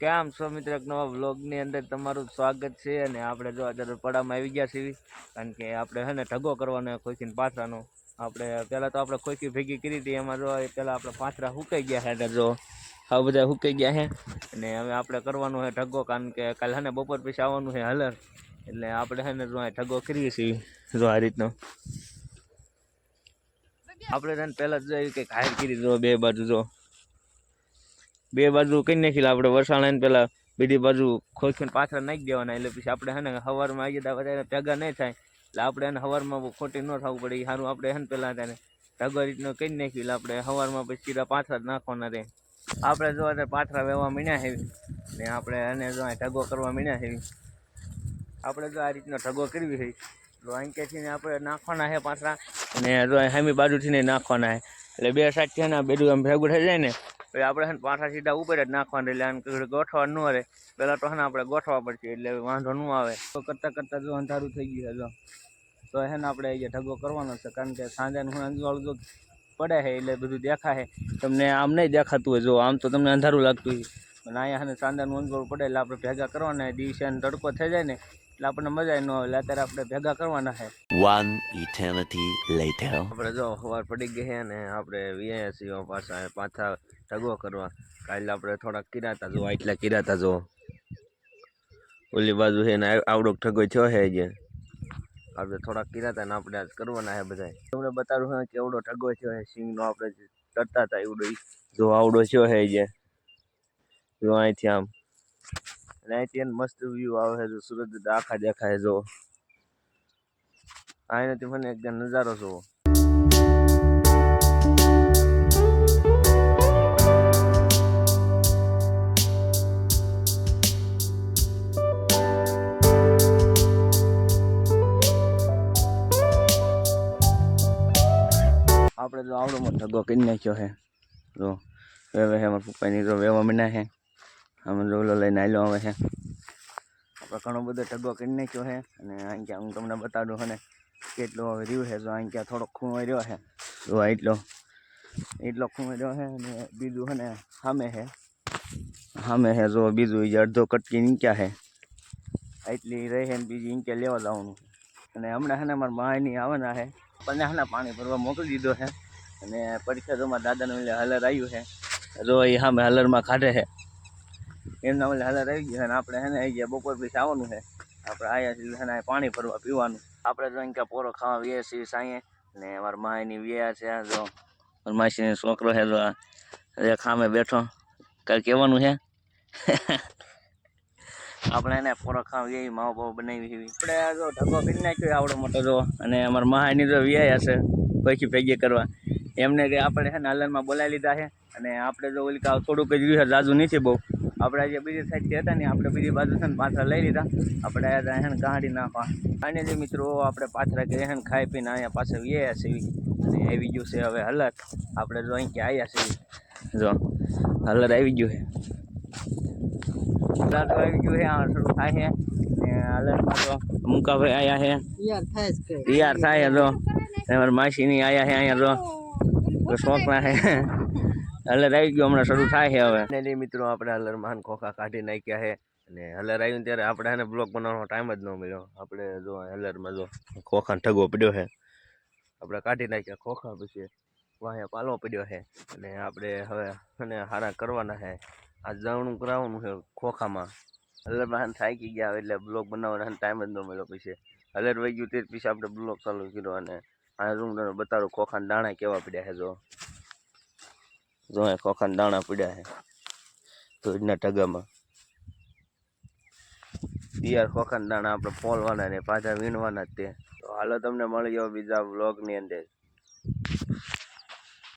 કેમ છો મિત્ર? એક નવા વ્લોગની અંદર તમારું સ્વાગત છે અને આપણે જો અત્યારે પડામાં આવી ગયા છીએ, કારણ કે આપણે હે ને ઢગો કરવાનો ખોખીને પાથરાનો. આપણે પહેલાં તો આપણે ખોખી ભેગી કરી હતી, એમાં જો પહેલાં આપણે પાથરા સુકાઈ ગયા છે એટલે જો આ બધા સુકાઈ ગયા છે. અને હવે આપણે કરવાનું છે ઢગો, કારણ કે કાલે હે ને બપોર પછી આવવાનું છે હલર. એટલે આપણે હે ને જો ઠગો કરીએ છીએ, જો આ રીતનો. આપણે ને પહેલાં જ એવી કે હાયર કરી જો બે બાજુ જો. બે બાજુ કઈ નાખી આપણે વરસાણા પેલા બીજી બાજુ ખોખીને પાછળ નાખી દેવાના. એટલે પછી આપણે હે ને સવારમાં આવી જતા વધારે ભેગા નહીં થાય. એટલે આપણે એને સવારમાં ખોટી ન થવું પડે. એ સારું આપણે હે ને પેલા તેને ઢગો રીતનો કરી નાખી એટલે આપણે સવારમાં પછી સીધા પાછળ નાખવાના રહે. આપણે જો અત્યારે પાથરા વેવા મીણ્યા હેવી ને આપણે એને જો ઢગો કરવા મીણ્યા હેવી આપણે જો આ રીતનો ઢગો કરવી હોય તો અહીંથી ને આપણે નાખવાના છે પાથરા? અને જો હેમી બાજુથી ને નાખવાના છે. એટલે બે સાઈડથી ને આ આમ ભેગું થઈ જાય ને પછી આપણે છે પાછા સીધા ઉપર જ નાખવાના એટલે આને ગોઠવાનું ગોઠવા ન રહે. પહેલાં તો હે આપણે ગોઠવા પડશે એટલે વાંધો ન આવે. તો કરતાં કરતાં જો અંધારું થઈ ગયું છે તો હે ને આપણે અહીંયા ઢગો કરવાનો છે, કારણ કે સાંજે હું અંજવાળું જો પડે છે એટલે બધું દેખાય તમને આમ નહીં દેખાતું હોય, જો. આમ તો તમને અંધારું લાગતું હોય. અને અહીંયા અને ને સાંજાનું પડે એટલે આપણે ભેગા કરવાના દિવસે તડકો થઈ જાય ને એટલે આપણને મજા ન આવે. એટલે અત્યારે આપણે ભેગા કરવાના છે. વન ઇટર્નિટી લેટર આપણે જો સવાર પડી ગઈ છે ને આપણે છીએ પાછા પાછા ઢગો કરવા. કાલે આપણે થોડાક કિરાતા જો એટલા કિરાતા જો ઓલી બાજુ છે ને આવડો ઠગો થયો છે જે આપણે થોડાક કિરાતા ને આપણે આજ કરવાના છે બધા તમને બતાડું છે કેવડો ઠગો થયો છે. સિંગનો આપણે ચડતા કરતા હતા એવડો જો આવડો થયો છે જે જો અહીંથી આમ. અને અહીંથી એને મસ્ત વ્યૂ આવે છે, જો સુરત આખા દેખાય જો. અહીંયાથી મને એકદમ નજારો જોવો. આપણે તો આવડો મોટો ઢગો કરી નાખ્યો છે. જો, વેવે હે મારા પપ્પાની તો વેવા મીના છે. આમ જો લઈને આવેલો આવે છે. આપણે ઘણો બધો ઢગો કરી નાખ્યો છે અને અહીં ક્યાં હું તમને બતાડું અને કેટલો હવે રહ્યું છે. તો અહીં ક્યાં થોડોક ખૂણો રહ્યો છે. આ એટલો એટલો ખૂણો રહ્યો છે અને બીજું છે સામે છે. સામે છે જો બીજું જે અડધો કટકી નીક્યા છે. એટલી રહે ને બીજી ઈંચે લેવા જવાનું અને હમણાં હેને મારા માની આવવાના છે. પણ છે પાણી ભરવા મોકલી દીધો છે. અને પરીક્ષા તો મારા દાદાનું એટલે હલર આવ્યું છે. જો એ સામે હલરમાં કાઢે છે. એમના ઓલે હલર આવી ગયું અને આપણે હેને આવી ગયા બપોર પછી આવવાનું છે. આપણે આવ્યા છીએ છે પાણી ભરવા પીવાનું. આપણે તો અહીંયા પોરો ખાવા વીએ છીએ સાંયે ને મારા માયની વ્યા છે આ જો. માસીનો છોકરો છે જો એક બેઠો. કાંઈ કહેવાનું છે. આપણે એને પોરો ખાવા એવી માવો બાવો બનાવી એવી આપણે આ જો ઢગો કરી નાખ્યો આવડો મોટો જો. અને અમારા મહાની જો વ્યાયા છે પૈકી ભેગી કરવા. એમને કે આપણે છે ને હલનમાં બોલાવી લીધા છે. અને આપણે જો ઓલી થોડુંક જ રહ્યું છે, જાજુ નથી બહુ. આપણે જે બીજી સાઈડથી હતા ને આપણે બીજી બાજુ છે ને પાછળ લઈ લીધા. આપણે અહીંયા છે ને ગાંડી નાખવા. અને જે મિત્રો આપણે પાછળ ગયા છે ને ખાઈ પીને અહીંયા પાછળ વ્યાયા છે અને આવી ગયું છે હવે હલર આપણે જો અહીં આવ્યા છે જો હલર આવી ગયું છે. હલર તો આવી ગયું છે આ શરૂ થાય છે. ને હલરમાં તો મુકાભાઈ આવ્યા છે. યાર થાય જ કે તૈયાર થાય જો. અમારા માસીની આયા છે અહીંયા જો. તો શોખના છે. હલર આવી ગયો, હમણાં શરૂ થાય છે હવે. ને મિત્રો, આપણે હલર માન ખોખા કાઢી નાખ્યા છે અને હલર આવ્યું ત્યારે આપણે એને બ્લોક બનાવવાનો ટાઈમ જ ન મળ્યો. આપણે જો હલરમાં જો ખોખા ઠગો પડ્યો છે આપણે કાઢી નાખ્યા ખોખા પછી વાહે પાલવો પડ્યો છે અને આપણે હવે અને હારા કરવાના છે આ જવણું કરાવવાનું છે ખોખામાં. હલરમાં થાકી ગયા એટલે બ્લોક બનાવવાનો ટાઈમ જ ન મળ્યો પછી. હલર વહી ગયું તે પછી આપણે બ્લોક ચાલુ કર્યો અને આ રૂમ બતાવું ખોખાના દાણા કેવા પડ્યા છે જો. જો અહીં ખોખાના દાણા પડ્યા છે ધોજના ટગામાં યાર ખોખાના દાણા આપણે પોલવાના ને પાછા વીણવાના જ તે. તો હાલો તમને મળી ગયો બીજા બ્લોગની અંદર.